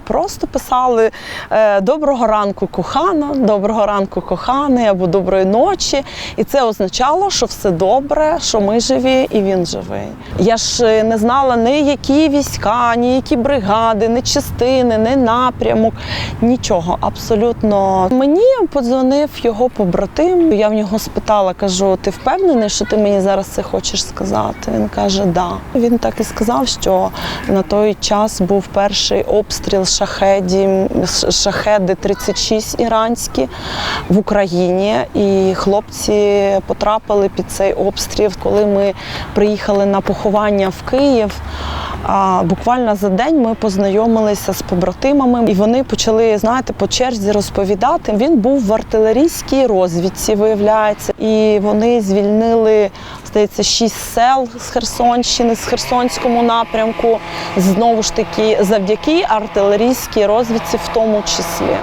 просто писали е, Доброго ранку, кохана, доброго ранку, коханий або доброї ночі. І це означало, що все добре, що ми живі і він живий. Я ж е, не знала ні які війська, ні які бригади, ні частини, ні напрямок, нічого абсолютно. Мені подзвонив його побратим. Я в нього спитала, кажу: ти впевнений, що ти мені зараз це хочеш сказати? Він каже, да. Він так і сказав, що на той час був перший обстріл шахеді, шахеди 36 іранські в Україні. І хлопці потрапили під цей обстріл. Коли ми приїхали на поховання в Київ. Буквально за день ми познайомилися з побратимами, і вони почали знаєте, по черзі розповідати. Він був в артилерійській розвідці, виявляється, і вони звільнили здається шість сел з Херсонщини, з Херсонському напрямку. Знову ж таки, завдяки артилерійській розвідці, в тому числі.